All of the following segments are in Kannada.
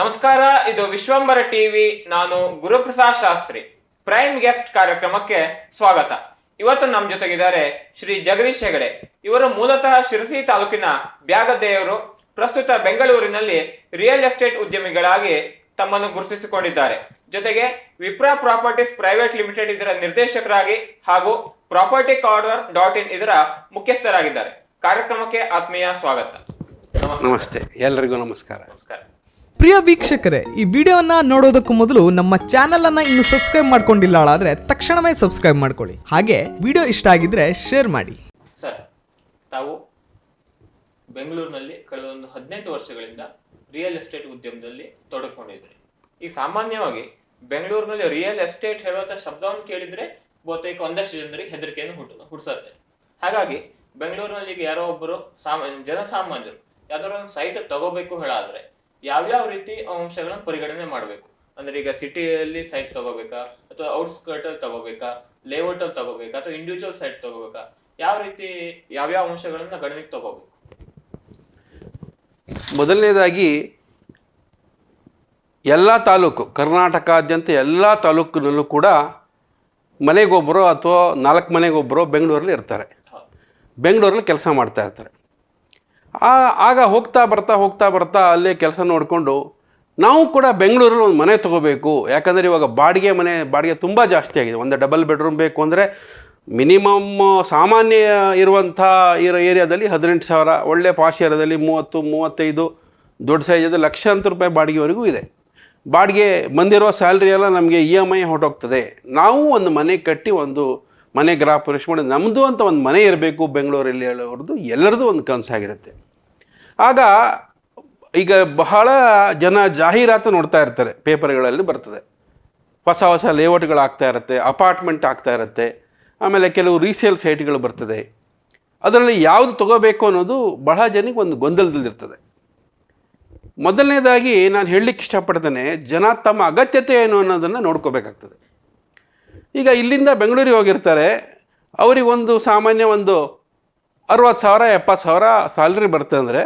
ನಮಸ್ಕಾರ ಇದು ವಿಶ್ವಂಬರ ಟಿವಿ ನಾನು ಗುರುಪ್ರಸಾದ್ ಶಾಸ್ತ್ರಿ. ಪ್ರೈಮ್ ಗೆಸ್ಟ್ ಕಾರ್ಯಕ್ರಮಕ್ಕೆ ಸ್ವಾಗತ. ಇವತ್ತು ನಮ್ಮ ಜೊತೆಗಿದ್ದಾರೆ ಶ್ರೀ ಜಗದೀಶ್ ಹೆಗಡೆ. ಇವರು ಮೂಲತಃ ಶಿರಸಿ ತಾಲೂಕಿನ ಬ್ಯಾಗದೆಯವರು. ಪ್ರಸ್ತುತ ಬೆಂಗಳೂರಿನಲ್ಲಿ ರಿಯಲ್ ಎಸ್ಟೇಟ್ ಉದ್ಯಮಿಗಳಾಗಿ ತಮ್ಮನ್ನು ಗುರುತಿಸಿಕೊಂಡಿದ್ದಾರೆ. ಜೊತೆಗೆ ವಿಪ್ರಾ ಪ್ರಾಪರ್ಟೀಸ್ ಪ್ರೈವೇಟ್ ಲಿಮಿಟೆಡ್ ಇದರ ನಿರ್ದೇಶಕರಾಗಿ ಹಾಗೂ ಪ್ರಾಪರ್ಟಿ ಕಾರ್ಡರ್ ಡಾಟ್ ಇನ್ ಇದರ ಮುಖ್ಯಸ್ಥರಾಗಿದ್ದಾರೆ. ಕಾರ್ಯಕ್ರಮಕ್ಕೆ ಆತ್ಮೀಯ ಸ್ವಾಗತ. ನಮಸ್ತೆ. ನಮಸ್ತೆ. ಎಲ್ಲರಿಗೂ ನಮಸ್ಕಾರ. ನಮಸ್ಕಾರ. ಪ್ರಿಯ ವೀಕ್ಷಕರೇ, ಈ ವಿಡಿಯೋನ ನೋಡೋದಕ್ಕೂ ಮೊದಲು ನಮ್ಮ ಚಾನೆಲ್ ಅನ್ನ ಇನ್ನು ಸಬ್ಸ್ಕ್ರೈಬ್ ಮಾಡ್ಕೊಂಡಿಲ್ಲ ಆದ್ರೆ ತಕ್ಷಣವೇ ಸಬ್ಸ್ಕ್ರೈಬ್ ಮಾಡ್ಕೊಳ್ಳಿ. ಹಾಗೆ ವಿಡಿಯೋ ಇಷ್ಟ ಆಗಿದ್ರೆ ಶೇರ್ ಮಾಡಿ. ಸರ್, ತಾವು ಬೆಂಗಳೂರಿನಲ್ಲಿ ಕಳೆದ ಒಂದು ಹದಿನೆಂಟು ವರ್ಷಗಳಿಂದ ರಿಯಲ್ ಎಸ್ಟೇಟ್ ಉದ್ಯಮದಲ್ಲಿ ತೊಡಕೊಂಡಿದ್ರಿ ಈಗ ಸಾಮಾನ್ಯವಾಗಿ ಬೆಂಗಳೂರಿನಲ್ಲಿ ರಿಯಲ್ ಎಸ್ಟೇಟ್ ಹೇಳುವಂತ ಶಬ್ದವನ್ನು ಕೇಳಿದ್ರೆ ಬಹುತೇಕ ಒಂದಷ್ಟು ಜನರಿಗೆ ಹೆದರಿಕೆಯನ್ನು ಹುಟ್ಟು ಹುಡ್ಸತ್ತೆ ಹಾಗಾಗಿ ಬೆಂಗಳೂರಿನಲ್ಲಿ ಈಗ ಯಾರೋ ಒಬ್ಬರು ಸಾಮಾನ್ಯ ಜನಸಾಮಾನ್ಯರು ಯಾವ್ದಾದ್ರು ಒಂದು ಸೈಟ್ ತಗೋಬೇಕು ಹೇಳಾದ್ರೆ ಯಾವ್ಯಾವ ರೀತಿ ಅಂಶಗಳನ್ನ ಪರಿಗಣನೆ ಮಾಡಬೇಕು? ಅಂದ್ರೆ ಈಗ ಸಿಟಿಯಲ್ಲಿ ಸೈಟ್ ತಗೋಬೇಕಾ? ಅಥವಾ ಔಟ್ಸ್ಕರ್ಟ್ ಅಲ್ಲಿ ತಗೋಬೇಕಾ? ಲೇಔಟ್ ಅಲ್ಲಿ ತಗೋಬೇಕಾ? ಅಥವಾ ಇಂಡಿವಿಜುವಲ್ ಸೈಟ್ ತಗೋಬೇಕಾ? ಯಾವ ರೀತಿ ಯಾವ್ಯಾವ ಅಂಶಗಳನ್ನ ಗಣನೆಗೆ ತಗೋಬೇಕು? ಮೊದಲನೇದಾಗಿ ಎಲ್ಲ ತಾಲೂಕು ಕರ್ನಾಟಕಾದ್ಯಂತ ಎಲ್ಲ ತಾಲೂಕಿನಲ್ಲೂ ಕೂಡ ಮನೆಗೊಬ್ಬರು ಅಥವಾ ನಾಲ್ಕು ಮನೆಗೊಬ್ಬರು ಬೆಂಗಳೂರಲ್ಲಿ ಇರ್ತಾರೆ. ಬೆಂಗಳೂರಲ್ಲಿ ಕೆಲಸ ಮಾಡ್ತಾ ಇರ್ತಾರೆ. ಆಗ ಹೋಗ್ತಾ ಬರ್ತಾ ಹೋಗ್ತಾ ಬರ್ತಾ ಅಲ್ಲೇ ಕೆಲಸ ನೋಡಿಕೊಂಡು ನಾವು ಕೂಡ ಬೆಂಗಳೂರಲ್ಲಿ ಒಂದು ಮನೆ ತೊಗೋಬೇಕು. ಯಾಕಂದರೆ ಇವಾಗ ಬಾಡಿಗೆ ಮನೆ, ಬಾಡಿಗೆ ತುಂಬ ಜಾಸ್ತಿ ಆಗಿದೆ. ಒಂದು ಡಬಲ್ ಬೆಡ್ರೂಮ್ ಬೇಕು ಅಂದರೆ ಮಿನಿಮಮ್ ಸಾಮಾನ್ಯ ಇರುವಂಥ ಇರೋ ಏರಿಯಾದಲ್ಲಿ ಹದಿನೆಂಟು ಸಾವಿರ, ಒಳ್ಳೆ ಪಾಶ್ ಏರಿಯಾದಲ್ಲಿ ಮೂವತ್ತು, ಮೂವತ್ತೈದು, ದೊಡ್ಡ ಸೈಜದ ಲಕ್ಷಾಂತರ ರೂಪಾಯಿ ಬಾಡಿಗೆವರೆಗೂ ಇದೆ. ಬಾಡಿಗೆ ಬಂದಿರೋ ಸ್ಯಾಲ್ರಿ ಎಲ್ಲ ನಮಗೆ ಇ ಎಂ ಐ ಹೊರಟೋಗ್ತದೆ. ನಾವು ಒಂದು ಮನೆ ಕಟ್ಟಿ ಒಂದು ಮನೆ ಗೃಹ ಪ್ರವೇಶ ಮಾಡಿ ನಮ್ಮದು ಅಂತ ಒಂದು ಮನೆ ಇರಬೇಕು ಬೆಂಗಳೂರಲ್ಲಿ ಹೇಳೋರ್ದು ಎಲ್ಲರದ್ದು ಒಂದು ಕನಸಾಗಿರುತ್ತೆ ಆಗ ಈಗ ಬಹಳ ಜನ ಜಾಹೀರಾತು ನೋಡ್ತಾ ಇರ್ತಾರೆ, ಪೇಪರ್ಗಳಲ್ಲಿ ಬರ್ತದೆ. ಹೊಸ ಹೊಸ ಲೇಔಟ್ಗಳು ಆಗ್ತಾ ಇರುತ್ತೆ, ಅಪಾರ್ಟ್ಮೆಂಟ್ ಆಗ್ತಾ ಇರುತ್ತೆ, ಆಮೇಲೆ ಕೆಲವು ರೀಸೇಲ್ ಸೈಟ್ಗಳು ಬರ್ತದೆ. ಅದರಲ್ಲಿ ಯಾವುದು ತಗೋಬೇಕು ಅನ್ನೋದು ಬಹಳ ಜನಕ್ಕೆ ಒಂದು ಗೊಂದಲದಲ್ಲಿರ್ತದೆ ಮೊದಲನೇದಾಗಿ ನಾನು ಹೇಳಲಿಕ್ಕೆ ಇಷ್ಟಪಡ್ತೇನೆ, ಜನ ತಮ್ಮ ಅಗತ್ಯತೆ ಏನು ಅನ್ನೋದನ್ನು ನೋಡ್ಕೋಬೇಕಾಗ್ತದೆ. ಈಗ ಇಲ್ಲಿಂದ ಬೆಂಗಳೂರಿಗೆ ಹೋಗಿರ್ತಾರೆ. ಅವರಿಗೊಂದು ಸಾಮಾನ್ಯ ಒಂದು ಅರುವತ್ತು ಸಾವಿರ, ಎಪ್ಪತ್ತು ಸಾವಿರ ಸ್ಯಾಲ್ರಿ ಬರ್ತದೆ ಅಂದರೆ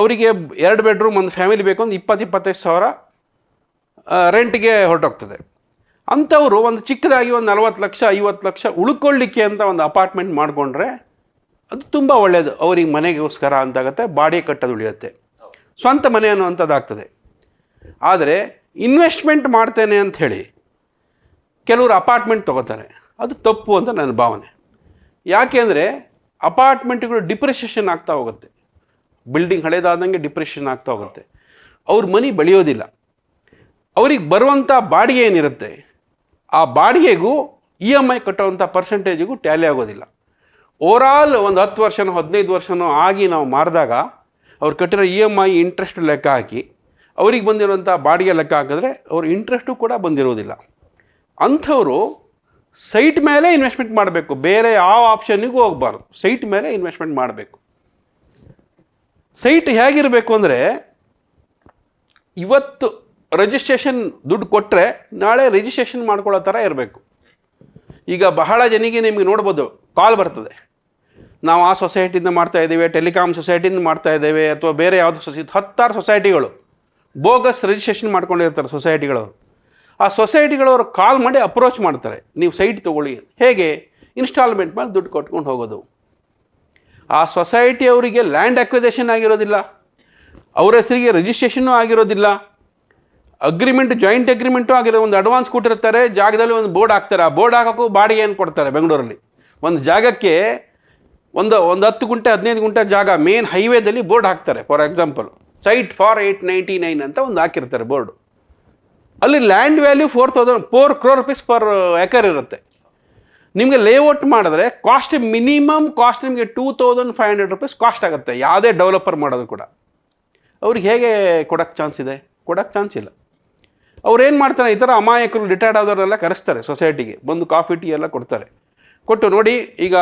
ಅವರಿಗೆ ಎರಡು ಬೆಡ್ರೂಮ್, ಒಂದು ಫ್ಯಾಮಿಲಿ ಬೇಕು ಒಂದು ಇಪ್ಪತ್ತು, ಇಪ್ಪತ್ತೈದು ಸಾವಿರ ರೆಂಟ್ಗೆ ಹೊರಟೋಗ್ತದೆ. ಅಂಥವರು ಒಂದು ಚಿಕ್ಕದಾಗಿ ಒಂದು ನಲ್ವತ್ತು ಲಕ್ಷ, ಐವತ್ತು ಲಕ್ಷ ಉಳ್ಕೊಳ್ಳಿಕ್ಕೆ ಅಂತ ಒಂದು ಅಪಾರ್ಟ್ಮೆಂಟ್ ಮಾಡಿಕೊಂಡ್ರೆ ಅದು ತುಂಬ ಒಳ್ಳೆಯದು ಅವ್ರಿಗೆ ಮನೆಗೋಸ್ಕರ ಅಂತಾಗುತ್ತೆ, ಬಾಡಿಗೆ ಕಟ್ಟೋದು ಉಳಿಯುತ್ತೆ. ಸ್ವಂತ ಮನೆ ಅನ್ನುವಂಥದ್ದಾಗ್ತದೆ. ಆದರೆ ಇನ್ವೆಸ್ಟ್ಮೆಂಟ್ ಮಾಡ್ತೇನೆ ಅಂತ ಹೇಳಿ ಕೆಲವರು ಅಪಾರ್ಟ್ಮೆಂಟ್ ತೊಗೋತಾರೆ. ಅದು ತಪ್ಪು ಅಂತ ನನ್ನ ಭಾವನೆ. ಯಾಕೆ ಅಂದರೆ ಅಪಾರ್ಟ್ಮೆಂಟ್ಗಳು ಡಿಪ್ರೆಷನ್ ಆಗ್ತಾ ಹೋಗುತ್ತೆ. ಬಿಲ್ಡಿಂಗ್ ಹಳೇದಾದಂಗೆ ಡಿಪ್ರೆಷನ್ ಆಗ್ತಾ ಹೋಗುತ್ತೆ. ಅವ್ರ ಮನಿ ಬೆಳೆಯೋದಿಲ್ಲ. ಅವ್ರಿಗೆ ಬರುವಂಥ ಬಾಡಿಗೆ ಏನಿರುತ್ತೆ, ಆ ಬಾಡಿಗೆಗೂ ಇ ಎಂ ಐ ಕಟ್ಟೋವಂಥ ಪರ್ಸೆಂಟೇಜಿಗೂ ಟ್ಯಾಲಿ ಆಗೋದಿಲ್ಲ. ಓವರಾಲ್ ಒಂದು ಹತ್ತು ವರ್ಷನೋ, ಹದಿನೈದು ವರ್ಷನೋ ಆಗಿ ನಾವು ಮಾರಿದಾಗ ಅವ್ರು ಕಟ್ಟಿರೋ ಇ ಎಂ ಐ ಇಂಟ್ರೆಸ್ಟ್ ಲೆಕ್ಕ ಹಾಕಿ, ಅವ್ರಿಗೆ ಬಂದಿರೋಂಥ ಬಾಡಿಗೆ ಲೆಕ್ಕ ಹಾಕಿದ್ರೆ ಅವ್ರ ಇಂಟ್ರೆಸ್ಟು ಕೂಡ ಬಂದಿರೋದಿಲ್ಲ. ಅಂಥವರು ಸೈಟ್ ಮೇಲೆ ಇನ್ವೆಸ್ಟ್ಮೆಂಟ್ ಮಾಡಬೇಕು. ಬೇರೆ ಯಾವ ಆಪ್ಷನ್ನಿಗೂ ಹೋಗಬಾರ್ದು. ಸೈಟ್ ಮೇಲೆ ಇನ್ವೆಸ್ಟ್ಮೆಂಟ್ ಮಾಡಬೇಕು. ಸೈಟ್ ಹೇಗಿರಬೇಕು ಅಂದರೆ ಇವತ್ತು ರಿಜಿಸ್ಟ್ರೇಷನ್ ದುಡ್ಡು ಕೊಟ್ಟರೆ ನಾಳೆ ರಿಜಿಸ್ಟ್ರೇಷನ್ ಮಾಡ್ಕೊಳ್ಳೋ ಥರ ಇರಬೇಕು. ಈಗ ಬಹಳ ಜನಿಗೆ ನಿಮಗೆ ನೋಡ್ಬೋದು, ಕಾಲ್ ಬರ್ತದೆ. ನಾವು ಆ ಸೊಸೈಟಿಯಿಂದ ಮಾಡ್ತಾ ಇದ್ದೇವೆ ಟೆಲಿಕಾಮ್ ಸೊಸೈಟಿಯಿಂದ ಮಾಡ್ತಾ ಇದ್ದೇವೆ, ಅಥವಾ ಬೇರೆ ಯಾವುದೋ ಸೊಸೈಟಿ, ಹತ್ತಾರು ಸೊಸೈಟಿಗಳು ಬೋಗಸ್ ರಿಜಿಸ್ಟ್ರೇಷನ್ ಮಾಡ್ಕೊಂಡಿರ್ತಾರೆ ಸೊಸೈಟಿಗಳವರು ಆ ಸೊಸೈಟಿಗಳವರು ಕಾಲ್ ಮಾಡಿ ಅಪ್ರೋಚ್ ಮಾಡ್ತಾರೆ. ನೀವು ಸೈಟ್ ತೊಗೊಳ್ಳಿ ಹೇಗೆ? ಇನ್ಸ್ಟಾಲ್ಮೆಂಟ್ ಮೇಲೆ ದುಡ್ಡು ಕೊಟ್ಕೊಂಡು ಹೋಗೋದು. ಆ ಸೊಸೈಟಿಯವರಿಗೆ ಲ್ಯಾಂಡ್ ಅಕ್ವಿಸೇಷನ್ ಆಗಿರೋದಿಲ್ಲ. ಅವ್ರ ಹೆಸರಿಗೆ ರಿಜಿಸ್ಟ್ರೇಷನ್ನು ಆಗಿರೋದಿಲ್ಲ. ಅಗ್ರಿಮೆಂಟ್, ಜಾಯಿಂಟ್ ಅಗ್ರಿಮೆಂಟು ಆಗಿರೋ ಒಂದು ಅಡ್ವಾನ್ಸ್ ಕೊಟ್ಟಿರ್ತಾರೆ. ಜಾಗದಲ್ಲಿ ಒಂದು ಬೋರ್ಡ್ ಹಾಕ್ತಾರೆ. ಆ ಬೋರ್ಡ್ ಹಾಕೋಕ್ಕೂ ಏನು ಕೊಡ್ತಾರೆ ಬೆಂಗಳೂರಲ್ಲಿ? ಒಂದು ಜಾಗಕ್ಕೆ ಒಂದು ಒಂದು ಹತ್ತು ಗುಂಟೆ, ಹದಿನೈದು ಗುಂಟೆ ಜಾಗ ಮೇನ್ ಹೈವೇದಲ್ಲಿ ಬೋರ್ಡ್ ಹಾಕ್ತಾರೆ. For example site for eight ninety nine ಅಂತ ಒಂದು ಹಾಕಿರ್ತಾರೆ ಬೋರ್ಡು. ಅಲ್ಲಿ land value four thousand, four crore rupees per acre ಇರುತ್ತೆ. ನಿಮಗೆ ಲೇಔಟ್ ಮಾಡಿದ್ರೆ ಕಾಸ್ಟ್ ಮಿನಿಮಮ್ ಕಾಸ್ಟ್ ನಿಮಗೆ two thousand five hundred rupees cost ಆಗುತ್ತೆ. ಯಾವುದೇ ಡೆವಲಪರ್ ಮಾಡೋದು ಕೂಡ. ಅವ್ರಿಗೆ ಹೇಗೆ ಕೊಡೋಕ್ಕೆ ಚಾನ್ಸ್ ಇದೆ? ಕೊಡೋಕ್ಕೆ ಚಾನ್ಸ್ ಇಲ್ಲ. ಅವ್ರು ಏನು ಮಾಡ್ತಾರೆ, ಈ ಥರ ಅಮಾಯಕರು ರಿಟೈರ್ಡ್ ಆದವರೆಲ್ಲ ಕರೆಸ್ತಾರೆ ಸೊಸೈಟಿಗೆ ಬಂದು ಕಾಫಿ ಟೀ ಎಲ್ಲ ಕೊಡ್ತಾರೆ. ಕೊಟ್ಟು ನೋಡಿ, ಈಗ